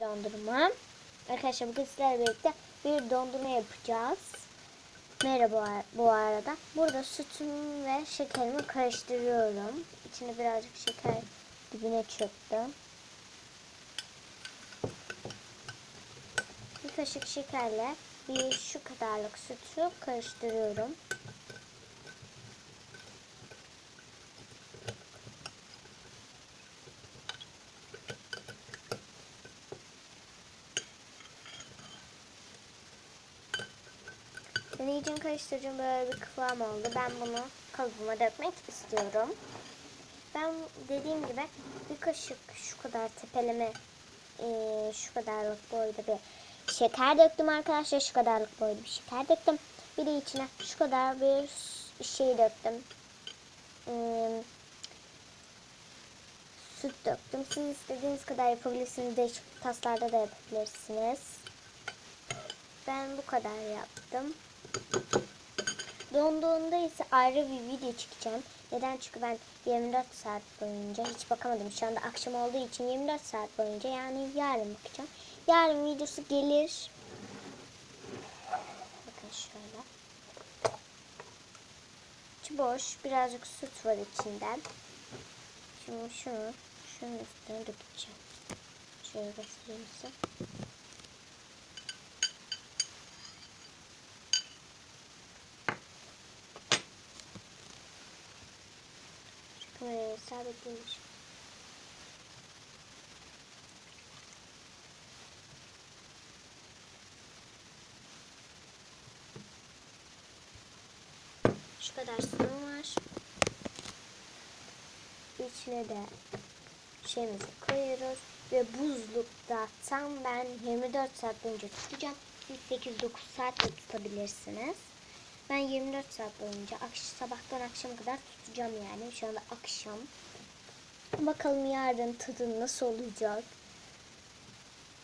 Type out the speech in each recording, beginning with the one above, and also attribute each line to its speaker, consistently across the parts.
Speaker 1: dondurma. Arkadaşlar bugün sizlerle birlikte bir dondurma yapacağız. Merhaba bu arada. Burada sütüm ve şekerimi karıştırıyorum. İçine birazcık şeker dibine çöktüm. Bir kaşık şekerle bir şu kadarlık sütü karıştırıyorum. Ben iyice karıştıracağım böyle bir kıvam oldu. Ben bunu kalıbıma dökmek istiyorum. Ben dediğim gibi bir kaşık şu kadar tepeleme eee, şu kadarlık boyda bir şeker döktüm arkadaşlar. Şu kadarlık boyda bir şeker döktüm. Bir de içine şu kadar bir şey döktüm. Eee, süt döktüm. Siz istediğiniz kadar yapabilirsiniz. Değişik taslarda da yapabilirsiniz. Ben bu kadar yaptım. Donduğunda ise ayrı bir video çekeceğim. Neden? Çünkü ben 24 saat boyunca hiç bakamadım. Şu anda akşam olduğu için 24 saat boyunca yani yarın bakacağım. Yarın videosu gelir. Bakın şöyle. İçi boş. Birazcık süt var içinden. Şimdi şunu şunun üstüne dökeceğim. Şöyle göstereyim size. Kameraya sabitlemiş. Şu kadar sunum var. İçine de şeyimizi koyuyoruz. Ve buzlukta tam ben 24 saat boyunca tutacağım. Siz 8-9 saat de tutabilirsiniz. Ben 24 saat boyunca akş sabahtan akşama kadar tutacağım yani. Şu anda akşam. Bakalım yarın tadı nasıl olacak.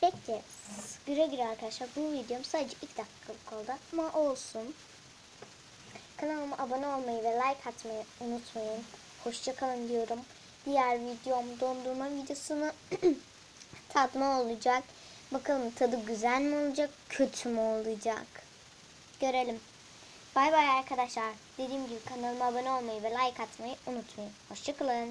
Speaker 1: Bekleriz. Güle güle arkadaşlar. Bu videom sadece 2 dakikalık oldu ama olsun. Kanalıma abone olmayı ve like atmayı unutmayın. Hoşçakalın diyorum. Diğer videom dondurma videosunu tatma olacak. Bakalım tadı güzel mi olacak, kötü mü olacak? Görelim. Bay bay arkadaşlar. Dediğim gibi kanalıma abone olmayı ve like atmayı unutmayın. Hoşçakalın.